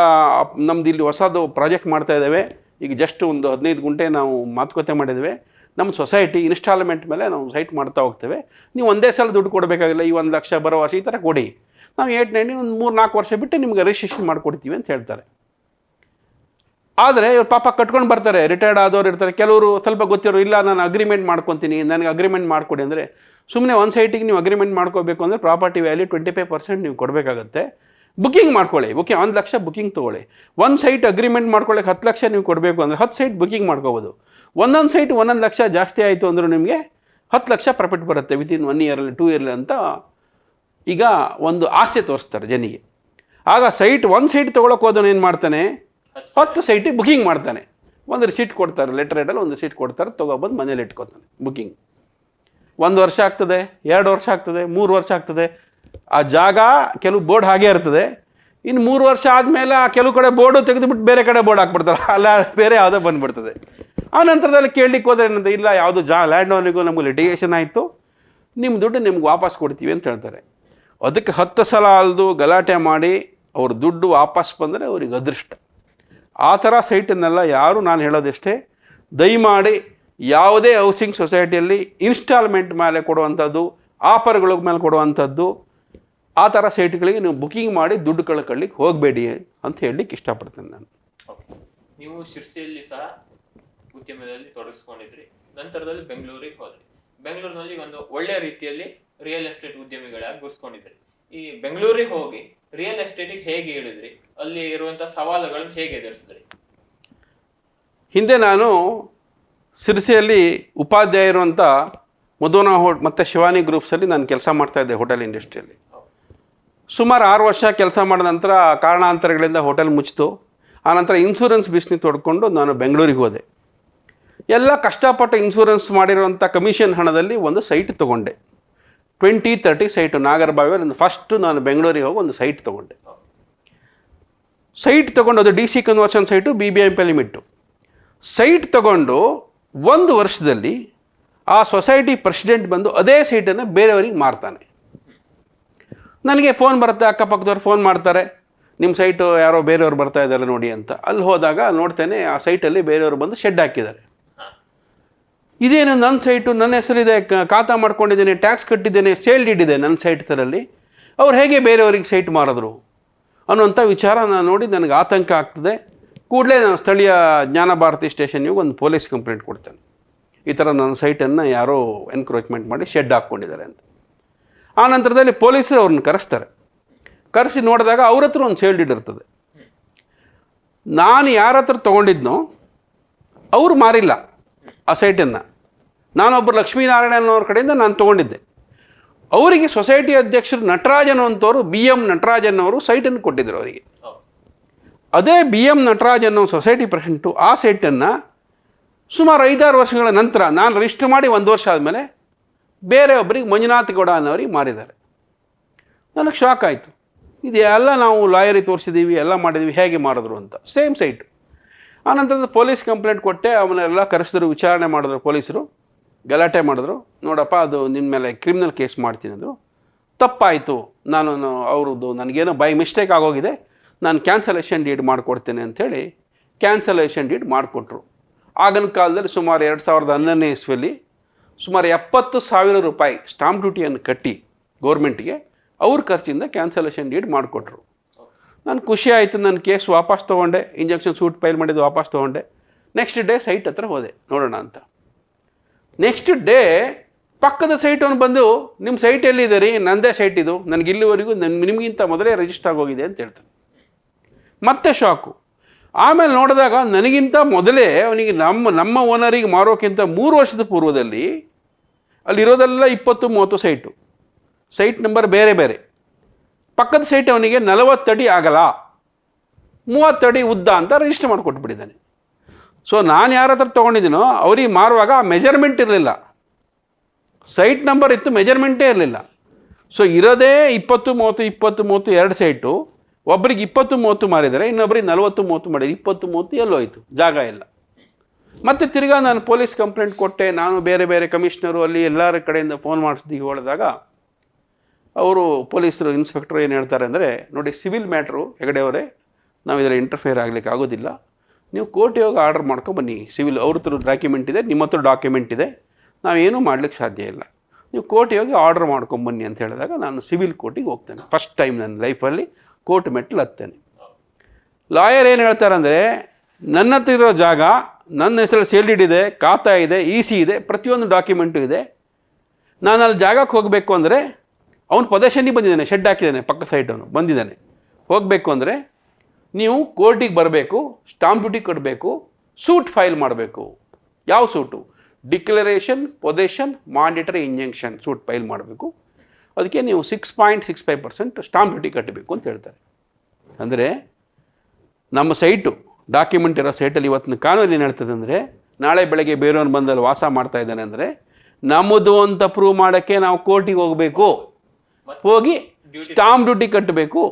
ನಮ್ದು ಇಲ್ಲಿ ಹೊಸದು ಪ್ರಾಜೆಕ್ಟ್ ಮಾಡ್ತಾ ಇದ್ದೇವೆ. ಈಗ ಜಸ್ಟ್ ಒಂದು ಹದಿನೈದು ಗುಂಟೆ ನಾವು ಮಾತುಕತೆ ಮಾಡಿದ್ದೇವೆ. ನಮ್ಮ ಸೊಸೈಟಿ ಇನ್ಸ್ಟಾಲ್ಮೆಂಟ್ ಮೇಲೆ ನಾವು ಸೈಟ್ ಮಾಡ್ತಾ ಹೋಗ್ತೇವೆ. ನೀವು ಒಂದೇ ಸಲ ದುಡ್ಡು ಕೊಡಬೇಕಾಗಿಲ್ಲ, ಈ ಒಂದು ಲಕ್ಷ ಬರೋ ವರ್ಷ ಈ ಥರ ಕೊಡಿ. ನಾವು ಏಟ್ ನೈಂಟಿ ಒಂದು ಮೂರು ನಾಲ್ಕು ವರ್ಷ ಬಿಟ್ಟು ನಿಮ್ಗೆ ರಿಜಿಸ್ಟ್ರೇಷನ್ ಮಾಡಿಕೊಡ್ತೀವಿ ಅಂತ ಹೇಳ್ತಾರೆ. ಆದರೆ ಇವ್ರು ಪಾಪ ಕಟ್ಕೊಂಡು ಬರ್ತಾರೆ ರಿಟೈರ್ಡ್ ಆದವ್ರು ಇರ್ತಾರೆ. ಕೆಲವರು ಸ್ವಲ್ಪ ಗೊತ್ತಿರೋ ಇಲ್ಲ, ನಾನು ಅಗ್ರಿಮೆಂಟ್ ಮಾಡ್ಕೊತೀನಿ, ನನಗೆ ಅಗ್ರಿಮೆಂಟ್ ಮಾಡಿಕೊಡಿ ಅಂದರೆ ಸುಮ್ಮನೆ ಒಂದು ಸೈಟಿಗೆ ನೀವು ಅಗ್ರಿಮೆಂಟ್ ಮಾಡ್ಕೋಬೇಕು ಅಂದರೆ property value twenty five percent ನೀವು ಕೊಡಬೇಕಾಗತ್ತೆ. ಬುಕಿಂಗ್ ಮಾಡ್ಕೊಳ್ಳಿ. ಓಕೆ ಒಂದು ಲಕ್ಷ ಬುಕಿಂಗ್ ತೊಗೊಳ್ಳಿ. ಒಂದು ಸೈಟ್ ಅಗ್ರಿಮೆಂಟ್ ಮಾಡ್ಕೊಳ್ಳೋಕೆ ಹತ್ತು ಲಕ್ಷ ನೀವು ಕೊಡಬೇಕು ಅಂದರೆ ಹತ್ತು ಸೈಟ್ ಬುಕ್ಕಿಂಗ್ ಮಾಡ್ಕೋಬೋದು. ಒಂದೊಂದು ಸೈಟ್ ಒಂದೊಂದು ಲಕ್ಷ ಜಾಸ್ತಿ ಆಯಿತು ಅಂದರೂ ನಿಮಗೆ ಹತ್ತು ಲಕ್ಷ ಪ್ರಾಫಿಟ್ ಬರುತ್ತೆ ವಿತಿನ್ ಒನ್ ಇಯರಲ್ಲಿ ಟೂ ಇಯರ್ಲಿ ಅಂತ ಈಗ ಒಂದು ಆಸೆ ತೋರಿಸ್ತಾರೆ ಜನಿಗೆ. ಆಗ ಸೈಟ್ ಒಂದು ಸೈಟ್ ತೊಗೊಳಕ್ಕೆ ಹೋದವನು ಏನು ಮಾಡ್ತಾನೆ? ಹತ್ತು ಸೈಟಿಗೆ ಬುಕಿಂಗ್ ಮಾಡ್ತಾನೆ. ಒಂದು ರಿಸೀಟ್ ಕೊಡ್ತಾರೆ ಲೆಟರ್ ಹೇಳಲು ಒಂದು ರಿಸೀಟ್ ಕೊಡ್ತಾರೆ ತೊಗೊಬಂದು ಮನೇಲಿ ಇಟ್ಕೊತಾನೆ ಬುಕಿಂಗ್ ಒಂದು ವರ್ಷ ಆಗ್ತದೆ, ಎರಡು ವರ್ಷ ಆಗ್ತದೆ, ಮೂರು ವರ್ಷ ಆಗ್ತದೆ. ಆ ಜಾಗ ಕೆಲವು ಬೋರ್ಡ್ ಹಾಗೆ ಇರ್ತದೆ. ಇನ್ನು ಮೂರು ವರ್ಷ ಆದಮೇಲೆ ಆ ಕೆಲವು ಕಡೆ ಬೋರ್ಡು ತೆಗೆದುಬಿಟ್ಟು ಬೇರೆ ಕಡೆ ಬೋರ್ಡ್ ಹಾಕ್ಬಿಡ್ತಾರೆ. ಅಲ್ಲ, ಬೇರೆ ಯಾವುದೋ ಬಂದುಬಿಡ್ತದೆ. ಆ ನಂತರದಲ್ಲಿ ಕೇಳಲಿಕ್ಕೆ ಹೋದರೆ ಏನಂತ ಇಲ್ಲ, ಯಾವುದು ಜಾ ಲ್ಯಾಂಡ್ ಓನಿಗೂ ನಮಗೆ ಲಿಟಿಗೇಷನ್ ಆಯಿತು. ನಿಮ್ಮ ದುಡ್ಡು ನಿಮ್ಗೆ ವಾಪಸ್ ಕೊಡ್ತೀವಿ ಅಂತ ಹೇಳ್ತಾರೆ. ಅದಕ್ಕೆ ಹತ್ತು ಸಲ ಅಲ್ದು ಗಲಾಟೆ ಮಾಡಿ ಅವ್ರ ದುಡ್ಡು ವಾಪಸ್ ಬಂದರೆ ಅವ್ರಿಗೆ ಅದೃಷ್ಟ. ಆ ಥರ ಸೈಟನ್ನೆಲ್ಲ ಯಾರು ನಾನು ಹೇಳೋದಿಷ್ಟೇ, ದಯಮಾಡಿ ಯಾವುದೇ ಹೌಸಿಂಗ್ ಸೊಸೈಟಿಯಲ್ಲಿ ಇನ್ಸ್ಟಾಲ್ಮೆಂಟ್ ಮೇಲೆ ಕೊಡುವಂಥದ್ದು ಆಫರ್ಗಳ ಮೇಲೆ ಕೊಡುವಂಥದ್ದು, ಆ ಥರ ಸೈಟ್ಗಳಿಗೆ ನೀವು ಬುಕಿಂಗ್ ಮಾಡಿ ದುಡ್ಡು ಕಳ್ಕೊಳ್ಳಿಕ್ಕೆ ಹೋಗಬೇಡಿ ಅಂತ ಹೇಳಲಿಕ್ಕೆ ಇಷ್ಟಪಡ್ತೇನೆ ನಾನು. ನೀವು ಶಿರ್ಸಿಯಲ್ಲಿ ಸಹ ಉದ್ಯಮದಲ್ಲಿ ತೊಡಗಿಸ್ಕೊಂಡಿದ್ರಿ. ನಂತರದಲ್ಲಿ ಬೆಂಗಳೂರಿಗೆ ಹೋದ್ರಿ. ಬೆಂಗಳೂರಿನಲ್ಲಿ ಒಂದು ಒಳ್ಳೆ ರೀತಿಯಲ್ಲಿ ರಿಯಲ್ ಎಸ್ಟೇಟ್ ಉದ್ಯಮಿಗಳಾಗಿ ಗುರ್ಸ್ಕೊಂಡಿದ್ರಿ. ಈ ಬೆಂಗಳೂರಿಗೆ ಹೋಗಿ ರಿಯಲ್ ಎಸ್ಟೇಟಿಗೆ ಹೇಗೆ ಇಳಿದ್ರಿ? ಅಲ್ಲಿ ಇರುವಂತ ಸವಾಲುಗಳನ್ನು ಹೇಗೆ ಎದುರಿಸಿದ್ರಿ? ಹಿಂದೆ ನಾನು ಸಿರ್ಸಿಯಲ್ಲಿ ಉಪಾಧ್ಯಾಯ ಇರುವಂಥ ಮಧುನ ಹೋಟ್ ಮತ್ತು ಶಿವಾನಿ ಗ್ರೂಪ್ಸಲ್ಲಿ ನಾನು ಕೆಲಸ ಮಾಡ್ತಾಯಿದ್ದೆ ಹೋಟೆಲ್ ಇಂಡಸ್ಟ್ರಿಯಲ್ಲಿ ಸುಮಾರು ಆರು ವರ್ಷ ಕೆಲಸ ಮಾಡಿದ ನಂತರ ಕಾರಣಾಂತರಗಳಿಂದ ಹೋಟೆಲ್ ಮುಚ್ಚಿತು. ಆನಂತರ ಇನ್ಶೂರೆನ್ಸ್ ಬಿಸ್ನೆಸ್ ತೊಡ್ಕೊಂಡು ನಾನು ಬೆಂಗಳೂರಿಗೆ ಹೋದೆ. ಎಲ್ಲ ಕಷ್ಟಪಟ್ಟು ಇನ್ಶೂರೆನ್ಸ್ ಮಾಡಿರುವಂಥ ಕಮಿಷನ್ ಹಣದಲ್ಲಿ ಒಂದು ಸೈಟ್ ತೊಗೊಂಡೆ. ಟ್ವೆಂಟಿ ತರ್ಟಿ ಸೈಟು ನಾಗರಬಾವಿಯಲ್ಲಿ ಫಸ್ಟು ನಾನು ಬೆಂಗಳೂರಿಗೆ ಹೋಗಿ ಒಂದು ಸೈಟ್ ತೊಗೊಂಡೆ. ಸೈಟ್ ತೊಗೊಂಡು ಅದು D C conversion site B B M P limit site ತಗೊಂಡು ಒಂದು ವರ್ಷದಲ್ಲಿ ಆ ಸೊಸೈಟಿ ಪ್ರೆಸಿಡೆಂಟ್ ಬಂದು ಅದೇ ಸೈಟನ್ನು ಬೇರೆಯವರಿಗೆ ಮಾರ್ತಾನೆ. ನನಗೆ ಫೋನ್ ಬರುತ್ತೆ, ಅಕ್ಕಪಕ್ಕದವ್ರು ಫೋನ್ ಮಾಡ್ತಾರೆ. ನಿಮ್ಮ ಸೈಟು ಯಾರೋ ಬೇರೆಯವ್ರು ಬರ್ತಾ ಇದ್ದಾರೆ ನೋಡಿ ಅಂತ. ಅಲ್ಲಿ ಹೋದಾಗ ನೋಡ್ತೇನೆ ಆ ಸೈಟಲ್ಲಿ ಬೇರೆಯವರು ಬಂದು ಶೆಡ್ ಹಾಕಿದ್ದಾರೆ. ಇದೇನು ನನ್ನ ಸೈಟು, ನನ್ನ ಹೆಸರಿದೆ ಖಾತಾ ಮಾಡ್ಕೊಂಡಿದ್ದೇನೆ, ಟ್ಯಾಕ್ಸ್ ಕಟ್ಟಿದ್ದೇನೆ, ಸೇಲ್ಡ್ ಇದೆ ನನ್ನ ಸೈಟ್ ಥರಲ್ಲಿ ಅವ್ರು ಹೇಗೆ ಬೇರೆಯವ್ರಿಗೆ ಸೈಟ್ ಮಾರಿದ್ರು? ಅನ್ನುವಂಥ ವಿಚಾರ ನಾನು ನೋಡಿ ನನಗೆ ಆತಂಕ ಆಗ್ತದೆ. ಕೂಡಲೇ ನಾನು ಸ್ಥಳೀಯ ಜ್ಞಾನ ಭಾರತಿ ಸ್ಟೇಷನ್ಗೆ ಒಂದು ಪೊಲೀಸ್ ಕಂಪ್ಲೇಂಟ್ ಕೊಡ್ತೇನೆ. ಈ ಥರ ನನ್ನ ಸೈಟನ್ನು ಯಾರೋ ಎನ್ಕ್ರೋಚ್ಮೆಂಟ್ ಮಾಡಿ ಶೆಡ್ ಹಾಕ್ಕೊಂಡಿದ್ದಾರೆ ಅಂತ. ಆ ನಂತರದಲ್ಲಿ ಪೊಲೀಸರು ಅವ್ರನ್ನ ಕರೆಸ್ತಾರೆ. ಕರೆಸಿ ನೋಡಿದಾಗ ಅವ್ರ ಹತ್ರ ಒಂದು ಸೇಲ್ಡ್ ಇರ್ತದೆ. ನಾನು ಯಾರ ಹತ್ರ ತೊಗೊಂಡಿದ್ನೋ, ಅವರು ಮಾರಿಲ್ಲ ಆ ಸೈಟನ್ನು. ನಾನೊಬ್ಬರು ಲಕ್ಷ್ಮೀನಾರಾಯಣನವ್ರ ಅವ್ರ ಕಡೆಯಿಂದ ನಾನು ತೊಗೊಂಡಿದ್ದೆ. ಅವರಿಗೆ ಸೊಸೈಟಿ ಅಧ್ಯಕ್ಷರು ನಟರಾಜನ್ ಅಂತವರು ಬಿ ಎಂ ನಟರಾಜನ್ ಅವರು ಸೈಟನ್ನು ಕೊಟ್ಟಿದ್ದರು ಅವರಿಗೆ. ಅದೇ ಬಿ ಎಂ ನಟರಾಜ್ ಅನ್ನೋ ಸೊಸೈಟಿ ಪ್ರೆಸಿಡೆಂಟು ಆ ಸೈಟನ್ನು ಸುಮಾರು ಐದಾರು ವರ್ಷಗಳ ನಂತರ ನಾನು ರಿಜಿಸ್ಟರ್ ಮಾಡಿ ಒಂದು ವರ್ಷ ಆದಮೇಲೆ ಬೇರೆ ಒಬ್ಬರಿಗೆ ಮಂಜುನಾಥ್ ಗೌಡ ಅನ್ನೋರಿಗೆ ಮಾರಿದ್ದಾರೆ. ನನಗೆ ಶಾಕ್ ಆಯಿತು. ಇದೆಲ್ಲ ನಾವು ಲಾಯರಿ ತೋರಿಸಿದ್ದೀವಿ, ಎಲ್ಲ ಮಾಡಿದ್ದೀವಿ, ಹೇಗೆ ಮಾರಿದ್ರು ಅಂತ. Same site. ಆನಂತರದ ಪೊಲೀಸ್ ಕಂಪ್ಲೇಂಟ್ ಕೊಟ್ಟೆ, ಅವನ್ನೆಲ್ಲ ಕರೆಸಿದ್ರು, ವಿಚಾರಣೆ ಮಾಡಿದ್ರು ಪೊಲೀಸರು. ಗಲಾಟೆ ಮಾಡಿದ್ರು. ನೋಡಪ್ಪ, ಅದು ನಿಮ್ಮ ಮೇಲೆ ಕ್ರಿಮಿನಲ್ ಕೇಸ್ ಮಾಡ್ತೀನಿ ಅಂದರು. ತಪ್ಪಾಯಿತು. ನಾನು ಅವ್ರದ್ದು ನನಗೇನೋ ಬೈ ಮಿಸ್ಟೇಕ್ ಆಗೋಗಿದೆ. ನಾನು ಕ್ಯಾನ್ಸಲೇಷನ್ ಡೀಡ್ ಮಾಡಿಕೊಡ್ತೇನೆ ಅಂಥೇಳಿ ಕ್ಯಾನ್ಸಲೇಷನ್ ಡೀಡ್ ಮಾಡಿಕೊಟ್ರು. ಆಗಿನ ಕಾಲದಲ್ಲಿ ಸುಮಾರು ಎರಡು ಸಾವಿರದ ಹನ್ನೊಂದನೇ ಇಸ್ವಿಯಲ್ಲಿ ಸುಮಾರು ಎಪ್ಪತ್ತು ಸಾವಿರ ರೂಪಾಯಿ ಸ್ಟಾಂಪ್ ಡ್ಯೂಟಿಯನ್ನು ಕಟ್ಟಿ ಗೌರ್ಮೆಂಟ್ಗೆ ಅವ್ರ ಖರ್ಚಿಂದ ಕ್ಯಾನ್ಸಲೇಷನ್ ಡೀಡ್ ಮಾಡಿಕೊಟ್ರು. ನಾನು ಖುಷಿ ಆಯಿತು ನನ್ನ ಕೇಸ್ ವಾಪಸ್ ತೊಗೊಂಡೆ. ಇಂಜೆಕ್ಷನ್ ಸೂಟ್ ಫೈಲ್ ಮಾಡಿದ್ದು ವಾಪಸ್ ತೊಗೊಂಡೆ. ನೆಕ್ಸ್ಟ್ ಡೇ ಸೈಟ್ ಹತ್ರ ಹೋದೆ. ನೋಡೋಣ ಅಂತ. ನೆಕ್ಸ್ಟ್ ಡೇ ಪಕ್ಕದ ಸೈಟ್ ಅವನು ಬಂದು ನಿಮ್ಮ ಸೈಟ್ ಎಲ್ಲಿದೆ ರೀ ನಂದೇ ಸೈಟ್ ಇದು. ನನಗೆ ಇಲ್ಲಿವರೆಗೂ ನನ್ನ ನಿಮಗಿಂತ ಮೊದಲೇ ರಿಜಿಸ್ಟರ್ ಆಗೋಗಿದೆ ಅಂತ ಹೇಳ್ತಾನೆ. ಮತ್ತೆ ಶಾಕು ಆಮೇಲೆ ನೋಡಿದಾಗ ನನಗಿಂತ ಮೊದಲೇ ಅವನಿಗೆ ನಮ್ಮ ನಮ್ಮ ಓನರಿಗೆ ಮಾರೋಕ್ಕಿಂತ ಮೂರು ವರ್ಷದ ಪೂರ್ವದಲ್ಲಿ ಅಲ್ಲಿರೋದೆಲ್ಲ ಇಪ್ಪತ್ತು, ಮೂವತ್ತು ಸೈಟು ಸೈಟ್ ನಂಬರ್ ಬೇರೆ ಬೇರೆ. ಪಕ್ಕದ ಸೈಟ್ ಅವನಿಗೆ ನಲವತ್ತಡಿ ಆಗಲ್ಲ. ಮೂವತ್ತಡಿ ಉದ್ದ ಅಂತ ರಿಜಿಸ್ಟರ್ ಮಾಡಿಕೊಟ್ಬಿಟ್ಟಿದ್ದಾನೆ. ಸೊ ನಾನು ಯಾರ ಹತ್ರ ತೊಗೊಂಡಿದ್ದೀನೋ, ಅವ್ರಿಗೆ ಮಾರುವಾಗ ಆ ಮೆಜರ್ಮೆಂಟ್ ಇರಲಿಲ್ಲ. ಸೈಟ್ ನಂಬರ್ ಇತ್ತು ಮೆಜರ್ಮೆಂಟೇ ಇರಲಿಲ್ಲ. ಸೊ ಇರೋದೇ ಇಪ್ಪತ್ತು, ಮೂವತ್ತು ಇಪ್ಪತ್ತು, ಮೂವತ್ತು, ಎರಡು ಸೈಟು ಒಬ್ರಿಗೆ ಇಪ್ಪತ್ತು, ಮೂವತ್ತು ಮಾರಿದರೆ ಇನ್ನೊಬ್ರಿಗೆ ನಲವತ್ತು, ಮೂವತ್ತು ಮಾಡಿದರೆ ಇಪ್ಪತ್ತು, ಮೂವತ್ತು ಎಲ್ಲೋಯ್ತು, ಜಾಗ ಇಲ್ಲ. ಮತ್ತು ತಿರ್ಗಾ ನಾನು ಪೊಲೀಸ್ ಕಂಪ್ಲೇಂಟ್ ಕೊಟ್ಟೆ, ನಾನು ಬೇರೆ ಬೇರೆ ಕಮಿಷನರು ಅಲ್ಲಿ ಎಲ್ಲರ ಕಡೆಯಿಂದ ಫೋನ್ ಮಾಡಿಸಿ ಹೇಳಿದಾಗ ಅವರು ಪೊಲೀಸರು ಇನ್ಸ್ಪೆಕ್ಟರ್ ಏನು ಹೇಳ್ತಾರೆ ಅಂದರೆ, ನೋಡಿ ಸಿವಿಲ್ ಮ್ಯಾಟ್ರು ಹೆಗಡೆಯವರೇ ನಾವು ಇದರ ಇಂಟರ್ಫೇರ್ ಆಗಲಿಕ್ಕೆ ಆಗೋದಿಲ್ಲ. ನೀವು ಕೋರ್ಟ್ ಹೋಗಿ ಆರ್ಡರ್ ಮಾಡ್ಕೊಬನ್ನಿ ಸಿವಿಲ್ ಅವ್ರ ಹತ್ರ ಡಾಕ್ಯುಮೆಂಟ್ ಇದೆ, ನಿಮ್ಮ ಹತ್ರ ಡಾಕ್ಯುಮೆಂಟ್ ಇದೆ. ನಾವೇನೂ ಮಾಡ್ಲಿಕ್ಕೆ ಸಾಧ್ಯ ಇಲ್ಲ. ನೀವು ಕೋರ್ಟ್ ಹೋಗಿ ಆರ್ಡರ್ ಮಾಡ್ಕೊಂಬನ್ನಿ ಅಂತ ಹೇಳಿದಾಗ ನಾನು ಸಿವಿಲ್ ಕೋರ್ಟಿಗೆ ಹೋಗ್ತೇನೆ. ಫಸ್ಟ್ ಟೈಮ್ ನನ್ನ ಲೈಫಲ್ಲಿ ಕೋರ್ಟ್ ಮೆಟ್ಲು ಹತ್ತೇನೆ. ಲಾಯರ್ ಏನು ಹೇಳ್ತಾರೆ ಅಂದರೆ, ನನ್ನ ಹತ್ರ ಇರೋ ಜಾಗ, ನನ್ನ ಹೆಸರಲ್ಲಿ ಸೇಲ್ಡಿಡ್ ಇದೆ, ಖಾತಾ ಇದೆ ಇ ಸಿ ಇದೆ, ಪ್ರತಿಯೊಂದು ಡಾಕ್ಯುಮೆಂಟು ಇದೆ. ನಾನು ಅಲ್ಲಿ ಜಾಗಕ್ಕೆ ಹೋಗಬೇಕು ಅಂದರೆ, ಅವನು ಪೊದೇಶನಿಗೆ ಬಂದಿದ್ದಾನೆ ಶೆಡ್ ಹಾಕಿದ್ದಾನೆ, ಪಕ್ಕ ಸೈಡ್ ಅವನು ಬಂದಿದ್ದಾನೆ. ಹೋಗಬೇಕು ಅಂದರೆ ನೀವು ಕೋರ್ಟಿಗೆ ಬರಬೇಕು ಸ್ಟಾಂಪ್ ಡ್ಯೂಟಿ ಕಟ್ಟಬೇಕು ಸೂಟ್ ಫೈಲ್ ಮಾಡಬೇಕು. ಯಾವ suit declaration possession mandatory injunction suit file ಮಾಡಬೇಕು. ಅದಕ್ಕೆ ನೀವು six point six five percent stamp duty ಕಟ್ಟಬೇಕು ಅಂತ ಹೇಳ್ತಾರೆ. ಅಂದರೆ ನಮ್ಮ ಸೈಟು ಡಾಕ್ಯುಮೆಂಟ್ ಇರೋ ಸೈಟಲ್ಲಿ ಇವತ್ತಿನ ಕಾನೂನು ಏನು ಹೇಳ್ತದೆ ಅಂದರೆ ನಾಳೆ ಬೆಳಗ್ಗೆ ಬೇರೆಯವ್ರು ಬಂದಲ್ಲಿ ವಾಸ ಮಾಡ್ತಾ ಇದ್ದಾನೆ ಅಂದರೆ ನಮ್ಮದು ಅಂತ ಪ್ರೂವ್ ಮಾಡೋಕ್ಕೆ ನಾವು ಕೋರ್ಟಿಗೆ ಹೋಗಬೇಕು. ಹೋಗಿ ಸ್ಟಾಂಪ್ ಡ್ಯೂಟಿ ಕಟ್ಟಬೇಕು.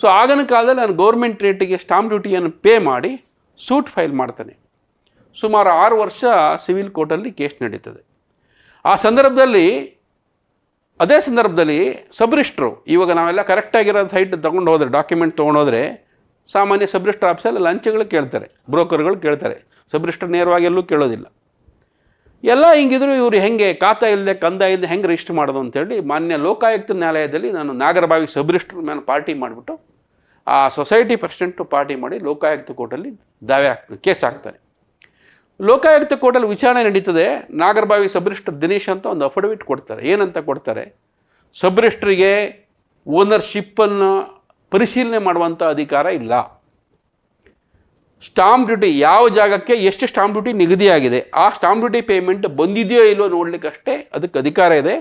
ಸೊ ಆಗಿನ ಕಾಲದಲ್ಲಿ ನಾನು ಗೌರ್ಮೆಂಟ್ ರೇಟಿಗೆ ಸ್ಟಾಂಪ್ ಡ್ಯೂಟಿಯನ್ನು ಪೇ ಮಾಡಿ ಸೂಟ್ ಫೈಲ್ ಮಾಡ್ತೇನೆ. ಸುಮಾರು ಆರು ವರ್ಷ ಸಿವಿಲ್ ಕೋರ್ಟಲ್ಲಿ ಕೇಸ್ ನಡೀತದೆ. ಆ ಸಂದರ್ಭದಲ್ಲಿ, ಅದೇ ಸಂದರ್ಭದಲ್ಲಿ ಸಬ್ರಿಸ್ಟ್ರು, ಇವಾಗ ನಾವೆಲ್ಲ ಕರೆಕ್ಟಾಗಿರೋ ಸೈಟ್ ತೊಗೊಂಡು ಹೋದರೆ ಡಾಕ್ಯುಮೆಂಟ್ ತೊಗೊಂಡೋದ್ರೆ ಸಾಮಾನ್ಯ ಸಬ್ರಿಸ್ಟರ್ ಆಫೀಸಲ್ಲಿ ಲಂಚಗಳು ಕೇಳ್ತಾರೆ ಬ್ರೋಕರ್ಗಳು ಕೇಳ್ತಾರೆ. ಸಬ್ರಿಸ್ಟರ್ ನೇರವಾಗಿ ಎಲ್ಲೂ ಕೇಳೋದಿಲ್ಲ. ಎಲ್ಲ ಹಿಂಗಿದ್ರು ಇವರು ಹೆಂಗೆ ಕಾತ ಇಲ್ಲದೆ ಕಂದ ಇಲ್ಲದೆ ಹೆಂಗೆ ರಿಜಿಸ್ಟರ್ ಮಾಡೋದು ಅಂತೇಳಿ ಮಾನ್ಯ ಲೋಕಾಯುಕ್ತ ನ್ಯಾಯಾಲಯದಲ್ಲಿ ನಾನು ನಾಗರಬಾವಿ ಸಬ್ರಿಸ್ಟರ್ ಮೇಲೆ ಪಾರ್ಟಿ ಮಾಡಿಬಿಟ್ಟು ಆ ಸೊಸೈಟಿ ಪ್ರೆಸಿಡೆಂಟು ಪಾರ್ಟಿ ಮಾಡಿ ಲೋಕಾಯುಕ್ತ ಕೋರ್ಟಲ್ಲಿ ದಾವೆ ಹಾಕ್ತಾರೆ ಕೇಸ್ ಹಾಕ್ತಾರೆ. ಲೋಕಾಯುಕ್ತ ಕೋರ್ಟಲ್ಲಿ ವಿಚಾರಣೆ ನಡೀತದೆ. ನಾಗರಬಾವಿ ಸಬ್ರಿಸ್ಟರ್ ದಿನೇಶ್ ಅಂತ ಒಂದು ಅಫಿಡವಿಟ್ ಕೊಡ್ತಾರೆ. ಏನಂತ ಕೊಡ್ತಾರೆ? ಸಬ್ರಿಸ್ಟ್ರಿಗೆ ಓನರ್ಶಿಪ್ಪನ್ನು ಪರಿಶೀಲನೆ ಮಾಡುವಂಥ ಅಧಿಕಾರ ಇಲ್ಲ. ಸ್ಟಾಂಪ್ ಡ್ಯೂಟಿ ಯಾವ ಜಾಗಕ್ಕೆ ಎಷ್ಟು ಸ್ಟಾಂಪ್ ಡ್ಯೂಟಿ ನಿಗದಿಯಾಗಿದೆ? ಆ ಸ್ಟಾಂಪ್ ಡ್ಯೂಟಿ ಪೇಮೆಂಟ್ ಬಂದಿದೆಯೋ ಇಲ್ಲೋ ನೋಡಲಿಕ್ಕಷ್ಟೇ ಅದಕ್ಕೆ ಅಧಿಕಾರ ಇದೆ.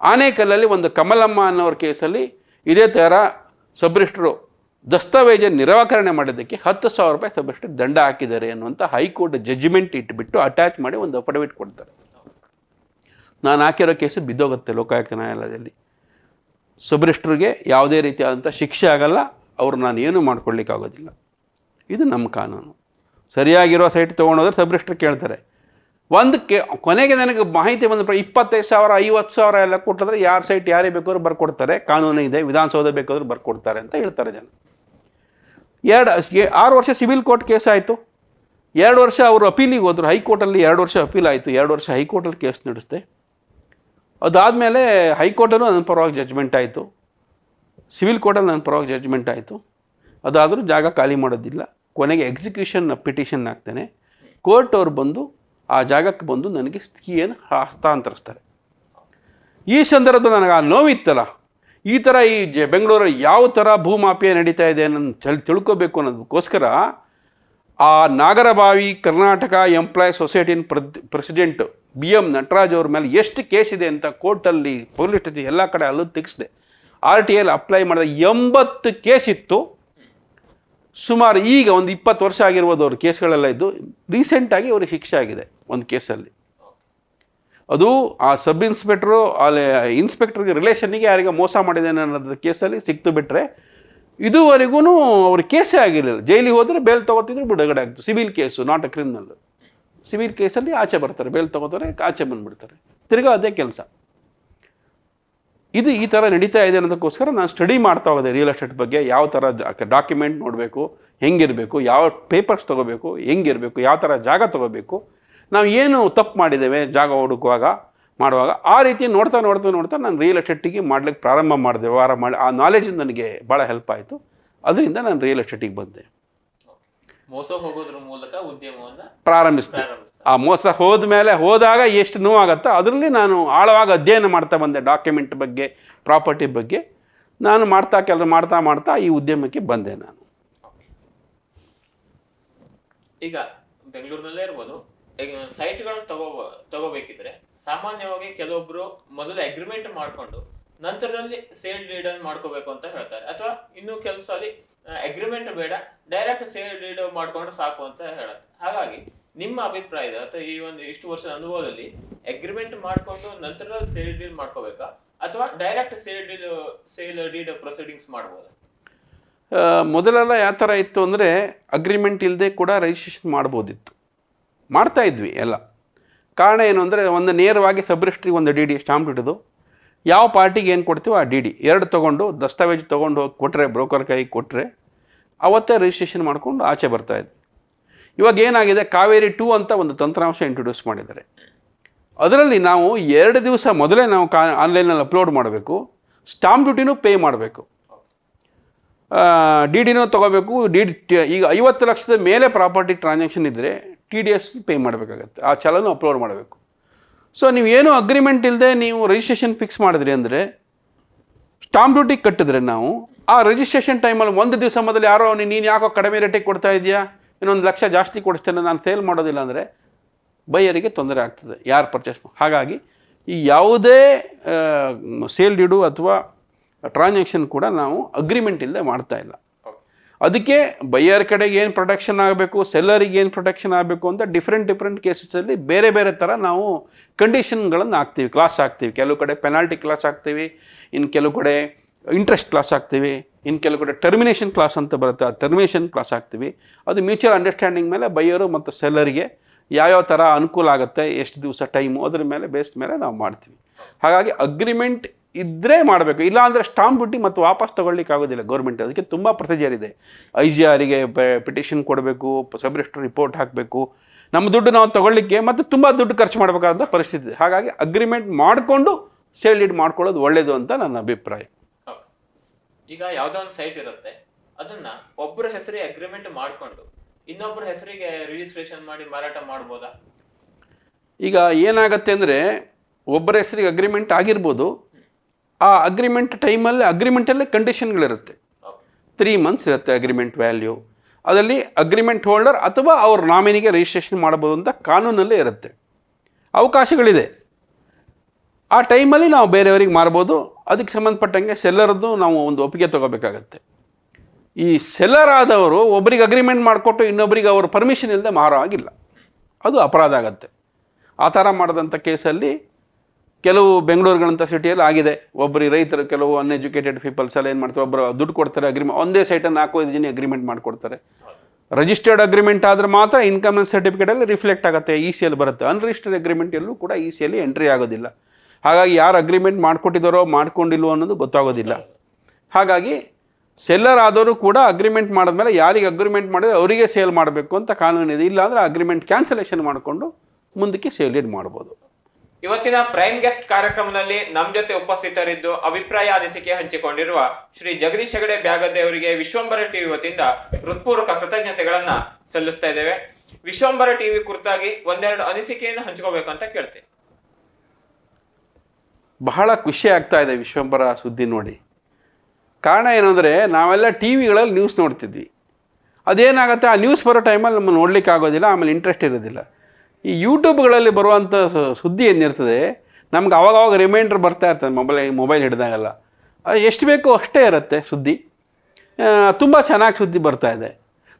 ಆನೇಕಲ್ಲಲ್ಲಿ ಒಂದು ಕಮಲಮ್ಮ ಅನ್ನೋರ ಕೇಸಲ್ಲಿ ಇದೇ ಥರ ಸಬ್ರಿಷ್ಟರು ದಸ್ತಾವೇಜ ನಿರಾಕರಣೆ ಮಾಡಿದ್ದಕ್ಕೆ ಹತ್ತು ಸಾವಿರ ರೂಪಾಯಿ ಸಬ್ರಿಸ್ಟರ್ ದಂಡ ಹಾಕಿದ್ದಾರೆ ಅನ್ನುವಂಥ ಹೈಕೋರ್ಟ್ ಜಡ್ಜ್ಮೆಂಟ್ ಇಟ್ಬಿಟ್ಟು ಅಟ್ಯಾಚ್ ಮಾಡಿ ಒಂದು ಅಫಿಡವಿಟ್ ಕೊಡ್ತಾರೆ. ನಾನು ಹಾಕಿರೋ ಕೇಸು ಬಿದ್ದೋಗುತ್ತೆ ಲೋಕಾಯುಕ್ತ ನ್ಯಾಯಾಲಯದಲ್ಲಿ. ಸಬ್ರಿಸ್ಟ್ರಿಗೆ ಯಾವುದೇ ರೀತಿಯಾದಂಥ ಶಿಕ್ಷೆ ಆಗಲ್ಲ, ಅವರು ನಾನು ಏನೂ ಮಾಡ್ಕೊಳ್ಳಿಕ್ಕಾಗೋದಿಲ್ಲ. ಇದು ನಮ್ಮ ಕಾನೂನು. ಸರಿಯಾಗಿರೋ ಸೈಟ್ ತೊಗೊಂಡೋದ್ರೆ ಸಬ್ರಿಸ್ಟ್ರ್ ಕೇಳ್ತಾರೆ. ಒಂದಕ್ಕೆ ಕೊನೆಗೆ ನನಗೆ ಮಾಹಿತಿ ಬಂದ ಇಪ್ಪತ್ತೈದು ಸಾವಿರ, ಐವತ್ತು ಸಾವಿರ ಎಲ್ಲ ಕೊಟ್ಟಿದ್ರೆ ಯಾರು ಸೈಟ್ ಯಾರೇ ಬೇಕಾದ್ರೂ ಬರ್ಕೊಡ್ತಾರೆ, ಕಾನೂನು ಇದೆ, ವಿಧಾನಸೌಧ ಬೇಕಾದ್ರೂ ಬರ್ಕೊಡ್ತಾರೆ ಅಂತ ಹೇಳ್ತಾರೆ ಜನ. ಎರಡು ಆರು ವರ್ಷ ಸಿವಿಲ್ ಕೋರ್ಟ್ ಕೇಸ್ ಆಯಿತು. ಎರಡು ವರ್ಷ ಅವರು ಅಪೀಲಿಗೆ ಹೋದರು. ಹೈಕೋರ್ಟಲ್ಲಿ ಎರಡು ವರ್ಷ ಅಪೀಲ್ ಆಯಿತು. ಎರಡು ವರ್ಷ ಹೈಕೋರ್ಟಲ್ಲಿ ಕೇಸ್ ನಡೆಸ್ದೆ. ಅದಾದಮೇಲೆ ಹೈಕೋರ್ಟಲ್ಲೂ ನನ್ನ ಪರವಾಗಿ ಜಡ್ಜ್ಮೆಂಟ್ ಆಯಿತು. ಸಿವಿಲ್ ಕೋರ್ಟಲ್ಲಿ ನನ್ನ ಪರವಾಗಿ ಜಡ್ಜ್ಮೆಂಟ್ ಆಯಿತು. ಅದಾದರೂ ಜಾಗ ಖಾಲಿ ಮಾಡೋದಿಲ್ಲ. ಕೊನೆಗೆ ಎಕ್ಸಿಕ್ಯೂಷನ್ ಪಿಟಿಷನ್ ಹಾಕ್ತೇನೆ. ಕೋರ್ಟ್ ಅವ್ರು ಬಂದು, ಆ ಜಾಗಕ್ಕೆ ಬಂದು ನನಗೆ ಸ್ಕೀಯನ್ನು ಹಸ್ತಾಂತರಿಸ್ತಾರೆ. ಈ ಸಂದರ್ಭದಲ್ಲಿ ನನಗೆ ಆ ನೋವಿತ್ತಲ್ಲ, ಈ ಥರ ಈ ಜ, ಬೆಂಗಳೂರಲ್ಲಿ ಯಾವ ಥರ ಭೂಮಾಫಿಯಾ ನಡೀತಾ ಇದೆ ಅನ್ನೋದು ಚಲ್, ತಿಳ್ಕೊಬೇಕು ಅನ್ನೋದಕ್ಕೋಸ್ಕರ ಆ ನಾಗರಬಾವಿ ಕರ್ನಾಟಕ ಎಂಪ್ಲಾಯ್ ಸೊಸೈಟಿನ ಪ್ರೆಸಿಡೆಂಟ್ ಬಿ ಎಂ ನಟರಾಜ್ ಅವ್ರ ಮೇಲೆ ಎಷ್ಟು ಕೇಸ್ ಇದೆ ಅಂತ ಕೋರ್ಟಲ್ಲಿ ಪೊಲೀಸ್ ಎಲ್ಲ ಕಡೆ ಅಲ್ಲೂ ತೆಗೆಸಿದೆ ಆರ್ ಟಿ ಎಲ್ ಅಪ್ಲೈ ಮಾಡಿದ ಎಂಬತ್ತು ಕೇಸ್ ಇತ್ತು. ಸುಮಾರು ಈಗ ಒಂದು ಇಪ್ಪತ್ತು ವರ್ಷ ಆಗಿರ್ಬೋದು ಅವ್ರ ಕೇಸ್ಗಳೆಲ್ಲ ಇದ್ದು ರೀಸೆಂಟಾಗಿ ಅವ್ರಿಗೆ ಶಿಕ್ಷೆ ಆಗಿದೆ ಒಂದು ಕೇಸಲ್ಲಿ. ಅದು ಆ ಸಬ್ ಇನ್ಸ್ಪೆಕ್ಟ್ರು, ಅಲ್ಲಿ ಇನ್ಸ್ಪೆಕ್ಟ್ರಿಗೆ ರಿಲೇಷನ್ನಿಗೆ ಯಾರಿಗೆ ಮೋಸ ಮಾಡಿದ್ದೇನೆ ಅನ್ನೋದು ಕೇಸಲ್ಲಿ ಸಿಕ್ತು ಬಿಟ್ಟರೆ ಇದುವರೆಗೂ ಅವ್ರ ಕೇಸೇ ಆಗಿರಲಿಲ್ಲ. ಜೈಲಿಗೆ ಹೋದರೆ ಬೇಲ್ ತೊಗೋತಿದ್ರು, ಬಿಡುಗಡೆ ಆಗ್ತದೆ civil case not a criminal civil ಕೇಸಲ್ಲಿ ಆಚೆ ಬರ್ತಾರೆ ಬೇಲ್ ತೊಗೋತಾರೆ, ಆಚೆ ಬಂದುಬಿಡ್ತಾರೆ. ತಿರ್ಗಾ ಅದೇ ಕೆಲಸ. ಇದು ಈ ಥರ ನಡೀತಾ ಇದೆ ಅನ್ನೋದಕ್ಕೋಸ್ಕರ ನಾನು ಸ್ಟಡಿ ಮಾಡ್ತಾ ಹೋದೆ ರಿಯಲ್ ಎಸ್ಟೇಟ್ ಬಗ್ಗೆ. ಯಾವ ಥರ ಡಾಕ್ಯುಮೆಂಟ್ ನೋಡಬೇಕು, ಹೆಂಗಿರಬೇಕು, ಯಾವ ಪೇಪರ್ಸ್ ತೊಗೋಬೇಕು, ಹೆಂಗಿರಬೇಕು, ಯಾವ ಥರ ಜಾಗ ತೊಗೋಬೇಕು. ನಾವು ಏನು ತಪ್ಪು ಮಾಡಿದ್ದೇವೆ ಜಾಗ ಹುಡುಕುವಾಗ, ಮಾಡುವಾಗ, ಆ ರೀತಿ ನೋಡ್ತಾ ನೋಡ್ತಾ ನೋಡ್ತಾ ನಾನು ರಿಯಲ್ ಎಸ್ಟೇಟಿಗೆ ಮಾಡ್ಲಿಕ್ಕೆ ಪ್ರಾರಂಭ ಮಾಡಿದೆ. ವ್ಯವಹಾರ ಮಾಡಿ ಆ ನಾಲೆಜ್ ನನಗೆ ಭಾಳ ಹೆಲ್ಪ್ ಆಯಿತು. ಅದರಿಂದ ನಾನು ರಿಯಲ್ ಎಸ್ಟೇಟಿಗೆ ಬಂದೆ. ಮೋಸ ಹೋಗೋದ್ರ ಮೂಲಕ ಉದ್ಯಮವನ್ನ ಪ್ರಾರಂಭಿಸಿದೆ. ಆ ಮೋಸ ಹೋದ ಮೇಲೆ ಹೋದಾಗ ಎಷ್ಟು ನೋವಾಗತ್ತೋ ಅದರಲ್ಲಿ ನಾನು ಆಳವಾಗಿ ಅಧ್ಯಯನ ಮಾಡ್ತಾ ಬಂದೆ ಡಾಕ್ಯುಮೆಂಟ್ ಬಗ್ಗೆ ಪ್ರಾಪರ್ಟಿ ಬಗ್ಗೆ. ನಾನು ಮಾಡ್ತಾ ಕೆಲಸ ಮಾಡ್ತಾ ಮಾಡ್ತಾ ಈ ಉದ್ಯಮಕ್ಕೆ ಬಂದೆ ನಾನು. ಈಗ ಬೆಂಗಳೂರಿನಲ್ಲೇ ಇರ್ಬೋದು. ಸೈಟ್ಗಳನ್ನ ತಗೋ ತಗೋಬೇಕಿದ್ರೆ ಸಾಮಾನ್ಯವಾಗಿ ಕೆಲವೊಬ್ರು ಮೊದಲು ಅಗ್ರಿಮೆಂಟ್ ಮಾಡ್ಕೊಂಡು ನಂತರದಲ್ಲಿ ಸೇಲ್ ಡೀಡನ್ ಮಾಡ್ಕೋಬೇಕು ಅಂತ ಹೇಳ್ತಾರೆ. ಅಥವಾ ಇನ್ನು ಕೆಲಸ ಸಲ ಅಗ್ರಿಮೆಂಟ್ ಬೇಡ ಡೈರೆಕ್ಟ್ ಸೇಲ್ ಡೀಡ್ ಮಾಡ್ಕೊಂಡ್ರೆ ಸಾಕು ಅಂತ ಹೇಳುತ್ತೆ. ಹಾಗಾಗಿ ನಿಮ್ಮ ಅಭಿಪ್ರಾಯದ, ಅಥವಾ ಈ ಒಂದು ಇಷ್ಟು ವರ್ಷದ ಅನುಭವದಲ್ಲಿ ಅಗ್ರಿಮೆಂಟ್ ಮಾಡ್ಕೊಂಡು ನಂತರ ಸೇಲ್ ಡೀಲ್ ಮಾಡ್ಕೋಬೇಕಾ? ಅಥವಾ direct sale deal sale deed proceedings ಮಾಡ್ಬೋದು? ಮೊದಲೆಲ್ಲ ಯಾವ ಥರ ಇತ್ತು ಅಂದರೆ ಅಗ್ರಿಮೆಂಟ್ ಇಲ್ಲದೆ ಕೂಡ ರಿಜಿಸ್ಟ್ರೇಷನ್ ಮಾಡ್ಬೋದಿತ್ತು. ಮಾಡ್ತಾ ಇದ್ವಿ ಎಲ್ಲ. ಕಾರಣ ಏನು ಅಂದರೆ ಒಂದು ನೇರವಾಗಿ ಸಬ್ರಿಸ್ಟ್ರಿಗೆ ಒಂದು ಡಿ ಡಿ ಸ್ಟಾಂಪ್ ಇಡೋದು ಯಾವ ಪಾರ್ಟಿಗೆ ಏನು ಕೊಡ್ತೀವೋ ಆ ಡಿ ಡಿ. ಎರಡು ತೊಗೊಂಡು ದಸ್ತಾವೇಜು ತೊಗೊಂಡು ಹೋಗಿ ಕೊಟ್ಟರೆ ಬ್ರೋಕರ್ ಕೈಗೆ ಕೊಟ್ಟರೆ ಅವತ್ತೇ ರಿಜಿಸ್ಟ್ರೇಷನ್ ಮಾಡ್ಕೊಂಡು ಆಚೆ ಬರ್ತಾ ಇದ್ವಿ. ಇವಾಗ ಏನಾಗಿದೆ? ಕಾವೇರಿ ಟೂ ಅಂತ ಒಂದು ತಂತ್ರಾಂಶ ಇಂಟ್ರೊಡ್ಯೂಸ್ ಮಾಡಿದ್ದಾರೆ. ಅದರಲ್ಲಿ ನಾವು ಎರಡು ದಿವಸ ಮೊದಲೇ ನಾವು ಕಾ ಆನ್ಲೈನಲ್ಲಿ ಅಪ್ಲೋಡ್ ಮಾಡಬೇಕು. ಸ್ಟಾಂಪ್ ಡ್ಯೂಟಿನೂ ಪೇ ಮಾಡಬೇಕು. ಡಿ ಡಿನೂ ತೊಗೋಬೇಕು. ಡಿ ಡಿ ಈಗ ಐವತ್ತು ಲಕ್ಷದ ಮೇಲೆ ಪ್ರಾಪರ್ಟಿ ಟ್ರಾನ್ಸಾಕ್ಷನ್ ಇದ್ದರೆ ಟಿ ಡಿ ಎಸ್ ಪೇ ಮಾಡಬೇಕಾಗತ್ತೆ. ಆ ಚಲನೂ ಅಪ್ಲೋಡ್ ಮಾಡಬೇಕು. ಸೊ ನೀವು ಏನು ಅಗ್ರಿಮೆಂಟ್ ಇಲ್ಲದೆ ನೀವು ರಿಜಿಸ್ಟ್ರೇಷನ್ ಫಿಕ್ಸ್ ಮಾಡಿದ್ರಿ ಅಂದರೆ ಸ್ಟಾಂಪ್ ಡ್ಯೂಟಿ ಕಟ್ಟಿದ್ರೆ ನಾವು, ಆ ರಿಜಿಸ್ಟ್ರೇಷನ್ ಟೈಮಲ್ಲಿ ಒಂದು ದಿವಸ ಮೊದಲು ಯಾರೋ ನೀನು ಯಾಕೋ ಕಡಿಮೆ ರೇಟಿಗೆ ಕೊಡ್ತಾ ಇದೆಯಾ? ಇನ್ನೊಂದು ಲಕ್ಷ ಜಾಸ್ತಿ ಕೊಡಿಸ್ತೇನೆ, ನಾನು ಸೇಲ್ ಮಾಡೋದಿಲ್ಲ ಅಂದರೆ, ಬೈಯರಿಗೆ ತೊಂದರೆ ಆಗ್ತದೆ, ಯಾರು ಪರ್ಚೇಸ್ ಹಾಗಾಗಿ, ಈ ಯಾವುದೇ ಸೇಲ್ ಡ್ಯೂಡು ಅಥವಾ ಟ್ರಾನ್ಸಾಕ್ಷನ್ ಕೂಡ ನಾವು ಅಗ್ರಿಮೆಂಟ್ ಇಲ್ಲದೆ ಮಾಡ್ತಾ ಇಲ್ಲ. ಅದಕ್ಕೆ ಬೈಯರ್ ಕಡೆಗೆ ಏನು ಪ್ರೊಟೆಕ್ಷನ್ ಆಗಬೇಕು ಸೆಲ್ಲರಿಗೆ ಏನು ಪ್ರೊಟೆಕ್ಷನ್ ಆಗಬೇಕು ಅಂತ ಡಿಫ್ರೆಂಟ್ ಡಿಫ್ರೆಂಟ್ ಕೇಸಸಲ್ಲಿ ಬೇರೆ ಬೇರೆ ಥರ ನಾವು ಕಂಡೀಷನ್ಗಳನ್ನು ಹಾಕ್ತೀವಿ ಕ್ಲಾಸ್ ಹಾಕ್ತೀವಿ. ಕೆಲವು ಕಡೆ ಪೆನಾಲ್ಟಿ ಕ್ಲಾಸ್ ಹಾಕ್ತೀವಿ ಇನ್ನು ಕೆಲವು ಕಡೆ ಇಂಟ್ರೆಸ್ಟ್ ಕ್ಲಾಸ್ ಹಾಕ್ತೀವಿ ಇನ್ನು ಕೆಲವು ಕಡೆ ಟರ್ಮಿನೇಷನ್ ಕ್ಲಾಸ್ ಅಂತ ಬರುತ್ತೆ, ಆ ಟರ್ಮಿನೇಷನ್ ಕ್ಲಾಸ್ ಹಾಕ್ತೀವಿ. ಅದು ಮ್ಯೂಚುವಲ್ ಅಂಡರ್ಸ್ಟ್ಯಾಂಡಿಂಗ್ ಮೇಲೆ ಬೈಯರು ಮತ್ತು ಸೆಲ್ಲರಿಗೆ ಯಾವ್ಯಾವ ಥರ ಅನುಕೂಲ ಆಗುತ್ತೆ, ಎಷ್ಟು ದಿವಸ ಟೈಮು ಅದ್ರ ಮೇಲೆ ಬೇಸ್ಡ್ ಮೇಲೆ ನಾವು ಮಾಡ್ತೀವಿ. ಹಾಗಾಗಿ ಅಗ್ರಿಮೆಂಟ್ ಇದ್ದರೆ ಮಾಡಬೇಕು. ಇಲ್ಲ ಅಂದರೆ ಸ್ಟಾಂಪ್ ಬಿಟ್ಟು ಮತ್ತು ವಾಪಸ್ ತೊಗೊಳ್ಲಿಕ್ಕೆ ಆಗೋದಿಲ್ಲ ಗೌರ್ಮೆಂಟ್ ಅದಕ್ಕೆ ತುಂಬ ಪ್ರೊಸೀಜರ್ ಇದೆ. ಐ ಜಿ ಆರಿಗೆ ಪಿಟಿಷನ್ ಕೊಡಬೇಕು ಸಬ್ ರಿಜಿಸ್ಟರ್ ರಿಪೋರ್ಟ್ ಹಾಕಬೇಕು. ನಮ್ಮ ದುಡ್ಡು ನಾವು ತೊಗೊಳ್ಳಿಕ್ಕೆ ಮತ್ತು ತುಂಬ ದುಡ್ಡು ಖರ್ಚು ಮಾಡಬೇಕಾದ ಪರಿಸ್ಥಿತಿ ಇದೆ. ಹಾಗಾಗಿ ಅಗ್ರಿಮೆಂಟ್ ಮಾಡಿಕೊಂಡು ಸೇಲ್ ಇಡ್ ಮಾಡ್ಕೊಳ್ಳೋದು ಒಳ್ಳೆಯದು ಅಂತ ನನ್ನ ಅಭಿಪ್ರಾಯ. ಈಗ ಯಾವುದೋ ಒಂದು ಸೈಟ್ ಇರುತ್ತೆ. ಅದನ್ನ ಒಬ್ಬರ ಹೆಸರಿಗೆ ಅಗ್ರಿಮೆಂಟ್ ಮಾಡಿಕೊಂಡು ಇನ್ನೊಬ್ಬರ ಹೆಸರಿಗೆ ರಿಜಿಸ್ಟ್ರೇಷನ್ ಮಾಡಿ ಮಾರಾಟ ಮಾಡ್ಬೋದಾ? ಈಗ ಏನಾಗತ್ತೆ ಅಂದರೆ ಒಬ್ಬರ ಹೆಸರಿಗೆ ಅಗ್ರಿಮೆಂಟ್ ಆಗಿರ್ಬೋದು, ಆ ಅಗ್ರಿಮೆಂಟ್ ಟೈಮಲ್ಲಿ ಅಗ್ರಿಮೆಂಟಲ್ಲೇ ಕಂಡೀಷನ್ಗಳಿರುತ್ತೆ ತ್ರೀ ಮಂತ್ಸ್ ಇರುತ್ತೆ ಅಗ್ರಿಮೆಂಟ್ ವ್ಯಾಲ್ಯೂ ಅದರಲ್ಲಿ ಅಗ್ರಿಮೆಂಟ್ ಹೋಲ್ಡರ್ ಅಥವಾ ಅವ್ರ ನಾಮಿನಿಗೆ ರಿಜಿಸ್ಟ್ರೇಷನ್ ಮಾಡ್ಬೋದು ಅಂತ ಕಾನೂನಲ್ಲೇ ಇರುತ್ತೆ. ಅವಕಾಶಗಳಿದೆ. ಆ ಟೈಮಲ್ಲಿ ನಾವು ಬೇರೆಯವರಿಗೆ ಮಾರ್ಬೋದು, ಅದಕ್ಕೆ ಸಂಬಂಧಪಟ್ಟಂಗೆ ಸೆಲ್ಲರದ್ದು ನಾವು ಒಂದು ಒಪ್ಪಿಗೆ ತೊಗೋಬೇಕಾಗತ್ತೆ. ಈ ಸೆಲ್ಲರ್ ಆದವರು ಒಬ್ಬರಿಗೆ ಅಗ್ರಿಮೆಂಟ್ ಮಾಡಿಕೊಟ್ಟು ಇನ್ನೊಬ್ಬರಿಗೆ ಅವ್ರ ಪರ್ಮಿಷನ್ ಇಲ್ಲದೆ ಮಾರೋ ಆಗಿಲ್ಲ ಅದು ಅಪರಾಧ ಆಗುತ್ತೆ. ಆ ಥರ ಮಾಡಿದಂಥ ಕೇಸಲ್ಲಿ ಕೆಲವು ಬೆಂಗಳೂರುಗಳಂಥ ಸಿಟಿಯಲ್ಲಿ ಆಗಿದೆ. ಒಬ್ಬರು ರೈತರು, ಕೆಲವು ಅನ್ಎಜುಕೇಟೆಡ್ ಪೀಪಲ್ಸ್ ಎಲ್ಲ ಏನು ಮಾಡ್ತಾರೆ, ಒಬ್ಬರು ದುಡ್ಡು ಕೊಡ್ತಾರೆ ಅಗ್ರಿಮೆಂಟ್ ಒಂದೇ ಸೈಟನ್ನು ನಾಲ್ಕು ಐದು ಜನ ಅಗ್ರಿಮೆಂಟ್ ಮಾಡಿಕೊಡ್ತಾರೆ. ರಿಜಿಸ್ಟರ್ಡ್ ಅಗ್ರಿಮೆಂಟ್ ಆದರೆ ಮಾತ್ರ ಇನ್ಕಮ್ ಸರ್ಟಿಫಿಕೇಟಲ್ಲಿ ರಿಫ್ಲೆಕ್ಟ್ ಆಗುತ್ತೆ ಇ ಸಿ ಎಲ್ ಬರುತ್ತೆ. ಅನ್ರಿಜಿಸ್ಟರ್ಡ್ ಅಗ್ರಿಮೆಂಟ್ ಎಲ್ಲೂ ಕೂಡ ಇ ಸಿ ಎಲ್ಲಿ ಎಂಟ್ರಿ ಆಗೋದಿಲ್ಲ. ಹಾಗಾಗಿ ಯಾರು ಅಗ್ರಿಮೆಂಟ್ ಮಾಡಿಕೊಟ್ಟಿದ್ದಾರೋ, ಮಾಡ್ಕೊಂಡಿಲ್ವೋ ಅನ್ನೋದು ಗೊತ್ತಾಗೋದಿಲ್ಲ. ಹಾಗಾಗಿ ಸೆಲ್ಲರ್ ಆದವರು ಕೂಡ ಅಗ್ರಿಮೆಂಟ್ ಮಾಡಿದ್ಮೇಲೆ ಯಾರಿಗೆ ಅಗ್ರಿಮೆಂಟ್ ಮಾಡಿದ್ರೆ ಅವರಿಗೆ ಸೇಲ್ ಮಾಡಬೇಕು ಅಂತ ಕಾನೂನಿದೆ. ಇಲ್ಲಾಂದರೆ ಅಗ್ರಿಮೆಂಟ್ ಕ್ಯಾನ್ಸಲೇಷನ್ ಮಾಡಿಕೊಂಡು ಮುಂದಕ್ಕೆ ಸೇಲ್ ಮಾಡ್ಬೋದು. ಇವತ್ತಿನ ಪ್ರೈಮ್ ಗೆಸ್ಟ್ ಕಾರ್ಯಕ್ರಮದಲ್ಲಿ ನಮ್ಮ ಜೊತೆ ಉಪಸ್ಥಿತರಿದ್ದು ಅಭಿಪ್ರಾಯ ಅನಿಸಿಕೆ ಹಂಚಿಕೊಂಡಿರುವ ಶ್ರೀ ಜಗದೀಶ್ ಹೆಗಡೆ ಬ್ಯಾಗದ್ದೆ ಅವರಿಗೆ ವಿಶ್ವಂಬರ ಟಿವಿ ವತಿಯಿಂದ ಹೃತ್ಪೂರ್ವಕ ಕೃತಜ್ಞತೆಗಳನ್ನ ಸಲ್ಲಿಸ್ತಾ ಇದ್ದೇವೆ. ವಿಶ್ವಂಬರ ಟಿವಿ ಕುರಿತಾಗಿ ಒಂದೆರಡು ಅನಿಸಿಕೆಯನ್ನು ಹಂಚ್ಕೋಬೇಕಂತ ಕೇಳ್ತೇನೆ. ಬಹಳ ಖುಷಿ ಆಗ್ತಾ ಇದೆ ವಿಶ್ವಂಬರ ಸುದ್ದಿ ನೋಡಿ. ಕಾರಣ ಏನಂದರೆ ನಾವೆಲ್ಲ ಟಿ ವಿಗಳಲ್ಲಿ ನ್ಯೂಸ್ ನೋಡ್ತಿದ್ವಿ. ಅದೇನಾಗುತ್ತೆ ಆ ನ್ಯೂಸ್ ಬರೋ ಟೈಮಲ್ಲಿ ನಮ್ಮ ನೋಡ್ಲಿಕ್ಕೆ ಆಗೋದಿಲ್ಲ ಆಮೇಲೆ ಇಂಟ್ರೆಸ್ಟ್ ಇರೋದಿಲ್ಲ. ಈ ಯೂಟ್ಯೂಬ್ಗಳಲ್ಲಿ ಬರುವಂಥ ಸುದ್ದಿ ಏನಿರ್ತದೆ, ನಮ್ಗೆ ಅವಾಗವಾಗ ರಿಮೈಂಡರ್ ಬರ್ತಾ ಇರ್ತದೆ ಮೊಬೈಲ್ ಮೊಬೈಲ್ ಹಿಡಿದಾಗೆಲ್ಲ. ಎಷ್ಟು ಬೇಕೋ ಅಷ್ಟೇ ಇರುತ್ತೆ ಸುದ್ದಿ. ತುಂಬ ಚೆನ್ನಾಗಿ ಸುದ್ದಿ ಬರ್ತಾ ಇದೆ.